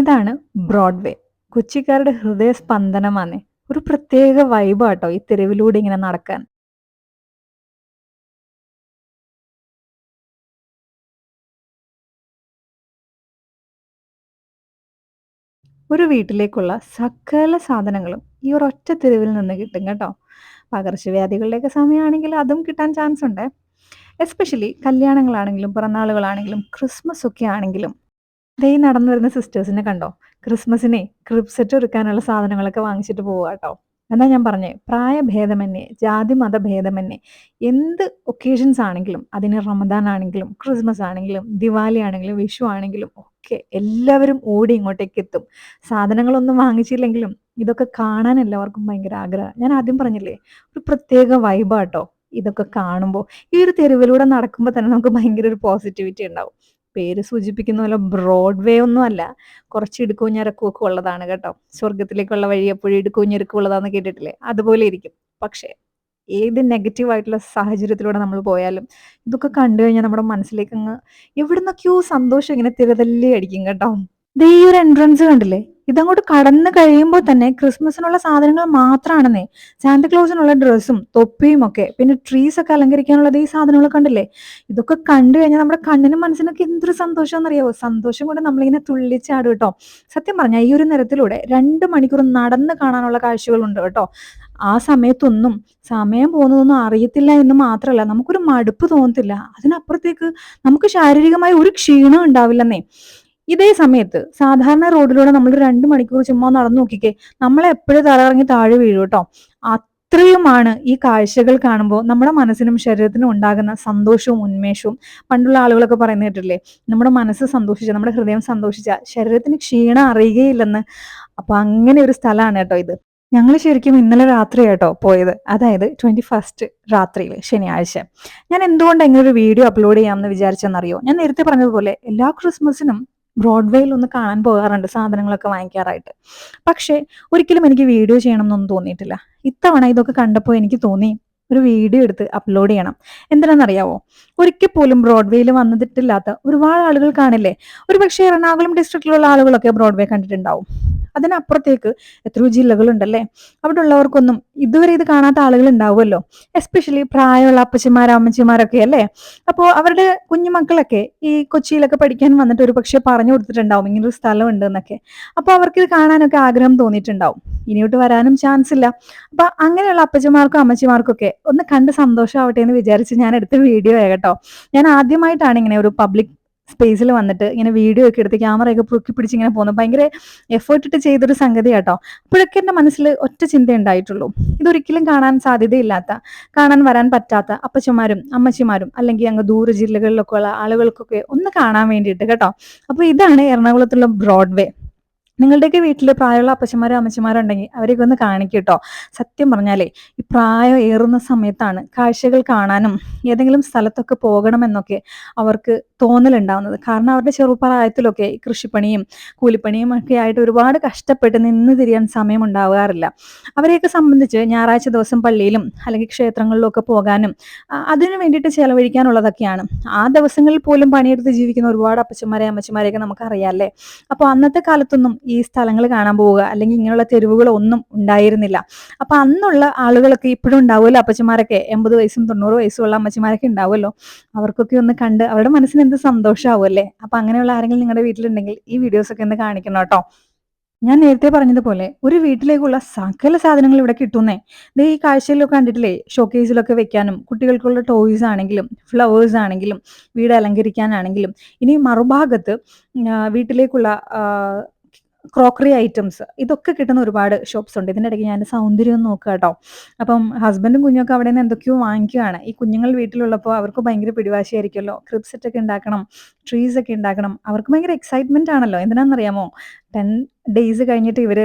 ഇതാണ് ബ്രോഡ്വേ. കൊച്ചിക്കാരുടെ ഹൃദയ സ്പന്ദനമാണ് ഒരു പ്രത്യേക വൈബാട്ടോ ഈ തെരുവിലൂടെ ഇങ്ങനെ നടക്കാൻ. ഒരു വീട്ടിലേക്കുള്ള സകല സാധനങ്ങളും ഈ ഒരൊറ്റ തെരുവിൽ നിന്ന് കിട്ടും കേട്ടോ. പകർച്ചവ്യാധികളുടെയൊക്കെ സമയമാണെങ്കിൽ അതും കിട്ടാൻ ചാൻസ് ഉണ്ട്. എസ്പെഷ്യലി കല്യാണങ്ങളാണെങ്കിലും പിറന്നാളുകളാണെങ്കിലും ക്രിസ്മസ് ഒക്കെ ആണെങ്കിലും ദേ നടന്നു വരുന്ന സിസ്റ്റേഴ്സിനെ കണ്ടോ? ക്രിസ്മസിനെ ക്രിബ് സെറ്റ് ഒരുക്കാനുള്ള സാധനങ്ങളൊക്കെ വാങ്ങിച്ചിട്ട് പോവുക കേട്ടോ എന്നാ ഞാൻ പറഞ്ഞേ പ്രായഭേദമന്യേ, ജാതി മത ഭേദമന്യേ എന്ത് ഒക്കേഷൻസ് ആണെങ്കിലും അതിന് റമദാൻ ആണെങ്കിലും ക്രിസ്മസ് ആണെങ്കിലും ദിവാലി ആണെങ്കിലും വിഷു ആണെങ്കിലും ഒക്കെ എല്ലാവരും ഓടി ഇങ്ങോട്ടേക്ക് എത്തും. സാധനങ്ങളൊന്നും വാങ്ങിച്ചില്ലെങ്കിലും ഇതൊക്കെ കാണാൻ എല്ലാവർക്കും ഭയങ്കര ആഗ്രഹം ഞാൻ ആദ്യം പറഞ്ഞില്ലേ ഒരു പ്രത്യേക വൈബാട്ടോ ഇതൊക്കെ കാണുമ്പോൾ ഈ ഒരു തെരുവിലൂടെ നടക്കുമ്പോൾ തന്നെ നമുക്ക് ഭയങ്കര ഒരു പോസിറ്റിവിറ്റി ഉണ്ടാവും. പേര് സൂചിപ്പിക്കുന്ന പോലെ ബ്രോഡ്വേ ഒന്നും അല്ല. കുറച്ച് ഇടുക്കൂഞ്ഞിറക്കുമൊക്കെ ഉള്ളതാണ് കേട്ടോ. സ്വർഗത്തിലേക്കുള്ള വഴി എപ്പോഴും ഇടുക്കൂഞ്ഞിറക്കുള്ളതാന്ന് കേട്ടിട്ടില്ലേ? അതുപോലെ ഇരിക്കും. പക്ഷേ ഏത് നെഗറ്റീവ് ആയിട്ടുള്ള സാഹചര്യത്തിലൂടെ നമ്മൾ പോയാലും ഇതൊക്കെ കണ്ടു കഴിഞ്ഞാൽ നമ്മുടെ മനസ്സിലേക്ക് അങ്ങ് എവിടുന്നൊക്കെയോ സന്തോഷം ഇങ്ങനെ തിരതല്ലി അടിക്കും കേട്ടോ. ദേ ഒരു എൻട്രൻസ് കണ്ടില്ലേ? ഇതങ്ങോട്ട് കടന്നു കഴിയുമ്പോൾ തന്നെ ക്രിസ്മസിനുള്ള സാധനങ്ങൾ മാത്രമാണെന്നേ സാന്റക്ലോസിനുള്ള ഡ്രസ്സും തൊപ്പിയും ഒക്കെ പിന്നെ ട്രീസ് ഒക്കെ അലങ്കരിക്കാനുള്ളത് ഈ സാധനങ്ങൾ കണ്ടില്ലേ? ഇതൊക്കെ കണ്ടു കഴിഞ്ഞാൽ നമ്മുടെ കണ്ണിനും മനസ്സിനൊക്കെ എന്തൊരു സന്തോഷം എന്നറിയാവോ സന്തോഷം കൊണ്ട് നമ്മളിങ്ങനെ തുള്ളിച്ചാടും കേട്ടോ സത്യം പറഞ്ഞാ ഈ ഒരു നിരത്തിലൂടെ 2 മണിക്കൂർ നടന്ന് കാണാനുള്ള കാഴ്ചകളുണ്ട് കേട്ടോ. ആ സമയത്തൊന്നും സമയം പോകുന്നതൊന്നും അറിയത്തില്ല എന്ന് മാത്രമല്ല നമുക്കൊരു മടുപ്പ് തോന്നത്തില്ല. അതിനപ്പുറത്തേക്ക് നമുക്ക് ശാരീരികമായി ഒരു ക്ഷീണം ഉണ്ടാവില്ലെന്നേ. ഇതേ സമയത്ത് സാധാരണ റോഡിലൂടെ നമ്മൾ 2 മണിക്കൂർ ചുമ്മാ നടന്നു നോക്കിക്കേ. നമ്മളെപ്പോഴും തലറങ്ങി താഴെ വീഴും കേട്ടോ അത്രയുമാണ് ഈ കാഴ്ചകൾ കാണുമ്പോൾ നമ്മുടെ മനസ്സിനും ശരീരത്തിനും ഉണ്ടാകുന്ന സന്തോഷവും ഉന്മേഷവും. പണ്ടുള്ള ആളുകളൊക്കെ പറയുന്ന കേട്ടില്ലേ നമ്മുടെ മനസ്സ് സന്തോഷിച്ച നമ്മുടെ ഹൃദയം സന്തോഷിച്ച ശരീരത്തിന് ക്ഷീണം അറിയുകയില്ലെന്ന്. അപ്പൊ അങ്ങനെ ഒരു സ്ഥലമാണ് കേട്ടോ ഇത്. ഞങ്ങൾ ശരിക്കും ഇന്നലെ രാത്രി കേട്ടോ പോയത്. അതായത് ട്വന്റി ഫസ്റ്റ് രാത്രിയിൽ ശനിയാഴ്ച. ഞാൻ എന്തുകൊണ്ട് എങ്ങനെ ഒരു വീഡിയോ അപ്ലോഡ് ചെയ്യാമെന്ന് വിചാരിച്ചെന്നറിയോ? ഞാൻ നേരത്തെ പറഞ്ഞതുപോലെ എല്ലാ ക്രിസ്മസിനും ബ്രോഡ്വേയിൽ ഒന്ന് കാണാൻ പോകാറുണ്ട് സാധനങ്ങളൊക്കെ വാങ്ങിക്കാറായിട്ട്. പക്ഷേ ഒരിക്കലും എനിക്ക് വീഡിയോ ചെയ്യണം എന്നൊന്നും തോന്നിയിട്ടില്ല. ഇത്തവണ ഇതൊക്കെ കണ്ടപ്പോൾ എനിക്ക് തോന്നി ഒരു വീഡിയോ എടുത്ത് അപ്ലോഡ് ചെയ്യണം. എന്തിനാണെന്നറിയാവോ ഒരിക്കൽ പോലും ബ്രോഡ്വേയിൽ വന്നിട്ടില്ലാത്ത ഒരുപാട് ആളുകൾ കാണില്ലേ? ഒരുപക്ഷേ എറണാകുളം ഡിസ്ട്രിക്റ്റിലുള്ള ആളുകളൊക്കെ ബ്രോഡ്വേ കണ്ടിട്ടുണ്ടാവും. അതിനപ്പുറത്തേക്ക് എത്രയോ ജില്ലകളുണ്ടല്ലേ? അവിടെ ഉള്ളവർക്കൊന്നും ഇതുവരെ ഇത് കാണാത്ത ആളുകൾ ഉണ്ടാവുമല്ലോ. എസ്പെഷ്യലി പ്രായമുള്ള അപ്പച്ചിമാരും അമ്മച്ചിമാരൊക്കെ അല്ലേ? അപ്പോൾ അവരുടെ കുഞ്ഞുമക്കളൊക്കെ ഈ കൊച്ചിയിലൊക്കെ പഠിക്കാൻ വന്നിട്ട് ഒരു പക്ഷേ പറഞ്ഞു കൊടുത്തിട്ടുണ്ടാവും ഇങ്ങനൊരു സ്ഥലം ഉണ്ട് എന്നൊക്കെ അപ്പോൾ അവർക്ക് ഇത് കാണാനൊക്കെ ആഗ്രഹം തോന്നിയിട്ടുണ്ടാവും. ഇനിയോട്ട് വരാനും ചാൻസ് ഇല്ല. അപ്പൊ അങ്ങനെയുള്ള അപ്പച്ചിമാർക്കും അമ്മച്ചിമാർക്കും ഒക്കെ ഒന്ന് കണ്ട് സന്തോഷമാവട്ടെ എന്ന് വിചാരിച്ച് ഞാൻ എടുത്ത വീഡിയോ കേട്ടോ. ഞാൻ ആദ്യമായിട്ടാണ് ഇങ്ങനെ ഒരു പബ്ലിക് സ്പേസിൽ വന്നിട്ട് ഇങ്ങനെ വീഡിയോ ഒക്കെ എടുത്ത് ക്യാമറയൊക്കെ പൊക്കി പിടിച്ച് ഇങ്ങനെ പോകുന്നു ഭയങ്കര എഫേർട്ട് ഇട്ട് ചെയ്തൊരു സംഗതി കേട്ടോ അപ്പോഴൊക്കെ എന്റെ മനസ്സിൽ ഒറ്റ ചിന്ത ഉണ്ടായിട്ടുള്ളൂ. ഇതൊരിക്കലും കാണാൻ സാധ്യതയില്ലാത്ത, കാണാൻ വരാൻ പറ്റാത്ത അപ്പച്ചമാരും അമ്മച്ചിമാരും അല്ലെങ്കിൽ അങ്ങ് ദൂര ജില്ലകളിലൊക്കെ ഉള്ള ആളുകൾക്കൊക്കെ ഒന്ന് കാണാൻ വേണ്ടിയിട്ട് കേട്ടോ. അപ്പോൾ ഇതാണ് എറണാകുളത്തുള്ള ബ്രോഡ്വേ. നിങ്ങളുടെയൊക്കെ വീട്ടിൽ പ്രായമുള്ള അപ്പച്ചന്മാരും അമ്മച്ചിമാരോ ഉണ്ടെങ്കിൽ അവരെയൊക്കെ ഒന്ന് കാണിക്കട്ടോ സത്യം പറഞ്ഞാലേ ഈ പ്രായം ഏറുന്ന സമയത്താണ് കാഴ്ചകൾ കാണാനും ഏതെങ്കിലും സ്ഥലത്തൊക്കെ പോകണമെന്നൊക്കെ അവർക്ക് തോന്നലുണ്ടാവുന്നത്. കാരണം അവരുടെ ചെറുപ്രായത്തിലൊക്കെ കൃഷിപ്പണിയും കൂലിപ്പണിയും ഒക്കെ ആയിട്ട് ഒരുപാട് കഷ്ടപ്പെട്ട് നിന്ന് തിരിയാൻ സമയം ഉണ്ടാവാറില്ല. അവരെയൊക്കെ സംബന്ധിച്ച് ഞായറാഴ്ച ദിവസം പള്ളിയിലും അല്ലെങ്കിൽ ക്ഷേത്രങ്ങളിലും ഒക്കെ പോകാനും അതിനു വേണ്ടിയിട്ട് ചെലവഴിക്കാനുള്ളതൊക്കെയാണ്. ആ ദിവസങ്ങളിൽ പോലും പണിയെടുത്ത് ജീവിക്കുന്ന ഒരുപാട് അപ്പച്ചന്മാരെയും നമുക്കറിയാം അല്ലേ അപ്പോൾ അന്നത്തെ കാലത്തൊന്നും ഈ സ്ഥലങ്ങൾ കാണാൻ പോവുക അല്ലെങ്കിൽ ഇങ്ങനെയുള്ള തെരുവുകളൊന്നും ഉണ്ടായിരുന്നില്ല. അപ്പൊ അന്നുള്ള ആളുകളൊക്കെ ഇപ്പോഴും ഉണ്ടാവുമല്ലോ അപ്പച്ചമാരൊക്കെ എൺപത് വയസ്സും 90 വയസ്സും ഉള്ള അമ്മച്ചിമാരൊക്കെ ഉണ്ടാവുമല്ലോ. അവർക്കൊക്കെ ഒന്ന് കണ്ട് അവരുടെ മനസ്സിന് എന്ത് സന്തോഷമാവുമല്ലേ അപ്പൊ അങ്ങനെയുള്ള ആരെങ്കിലും നിങ്ങളുടെ വീട്ടിലുണ്ടെങ്കിൽ ഈ വീഡിയോസ് ഒക്കെ ഒന്ന് കാണിക്കണം കേട്ടോ ഞാൻ നേരത്തെ പറഞ്ഞതുപോലെ ഒരു വീട്ടിലേക്കുള്ള സകല സാധനങ്ങൾ ഇവിടെ കിട്ടുന്നേ. ദേ ഈ കാഴ്ചയിലൊക്കെ കണ്ടിട്ടില്ലേ? ഷോക്കേസിലൊക്കെ വെക്കാനും കുട്ടികൾക്കുള്ള ടോയ്സ് ആണെങ്കിലും ഫ്ലവേഴ്സ് ആണെങ്കിലും വീട് അലങ്കരിക്കാനാണെങ്കിലും ഇനി മറുഭാഗത്ത് വീട്ടിലേക്കുള്ള ക്രോക്കറി ഐറ്റംസ് ഇതൊക്കെ കിട്ടുന്ന ഒരുപാട് ഷോപ്സ് ഉണ്ട്. ഇതിന്റെ ഇടയ്ക്ക് ഞാൻ സൗന്ദര്യം നോക്കുക കേട്ടോ അപ്പം ഹസ്ബൻഡും കുഞ്ഞൊക്കെ അവിടെ നിന്ന് എന്തൊക്കെയോ വാങ്ങിക്കുകയാണ്. ഈ കുഞ്ഞുങ്ങൾ വീട്ടിലുള്ളപ്പോൾ അവർക്ക് ഭയങ്കര പിടിവാശിയായിരിക്കുമല്ലോ. ക്രിപ്സെറ്റൊക്കെ ഉണ്ടാക്കണം, ട്രീസ് ഒക്കെ ഉണ്ടാക്കണം. അവർക്ക് ഭയങ്കര എക്സൈറ്റ്മെന്റ് ആണല്ലോ. എന്തിനാന്നറിയാമോ? 10 ഡേയ്സ് കഴിഞ്ഞിട്ട് ഇവർ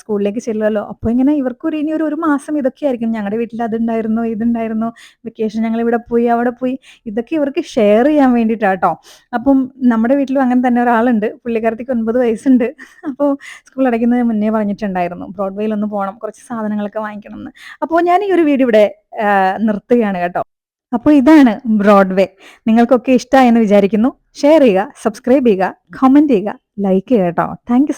സ്കൂളിലേക്ക് ചെല്ലുമല്ലോ. അപ്പോൾ ഇങ്ങനെ ഇവർക്കൊരു ഇനി ഒരു ഒരു മാസം ഇതൊക്കെയായിരിക്കും. ഞങ്ങളുടെ വീട്ടിൽ അതുണ്ടായിരുന്നു, ഇതുണ്ടായിരുന്നു, വെക്കേഷൻ ഞങ്ങൾ ഇവിടെ പോയി, അവിടെ പോയി. ഇതൊക്കെ ഇവർക്ക് ഷെയർ ചെയ്യാൻ വേണ്ടിയിട്ടാട്ടോ. അപ്പം നമ്മുടെ വീട്ടിലും അങ്ങനെ തന്നെ ഒരാളുണ്ട്. പുള്ളിക്കാരത്തിക്ക് ഒൻപത് വയസ്സുണ്ട്. അപ്പോൾ സ്കൂൾ അടയ്ക്കുന്നതിന് മുന്നേ പറഞ്ഞിട്ടുണ്ടായിരുന്നു. ബ്രോഡ്വേയിൽ ഒന്ന് പോകണം കുറച്ച് സാധനങ്ങളൊക്കെ വാങ്ങിക്കണം എന്ന് അപ്പോൾ ഞാൻ ഈ ഒരു വീഡിയോ ഇവിടെ നിർത്തുകയാണ് കേട്ടോ. അപ്പോൾ ഇതാണ് ബ്രോഡ്വേ നിങ്ങൾക്കൊക്കെ ഇഷ്ടമായെന്ന് വിചാരിക്കുന്നു. ഷെയർ ചെയ്യുക സബ്സ്ക്രൈബ് ചെയ്യുക കമന്റ് ചെയ്യുക ലൈക്ക് ചെയ്യുക കേട്ടോ താങ്ക്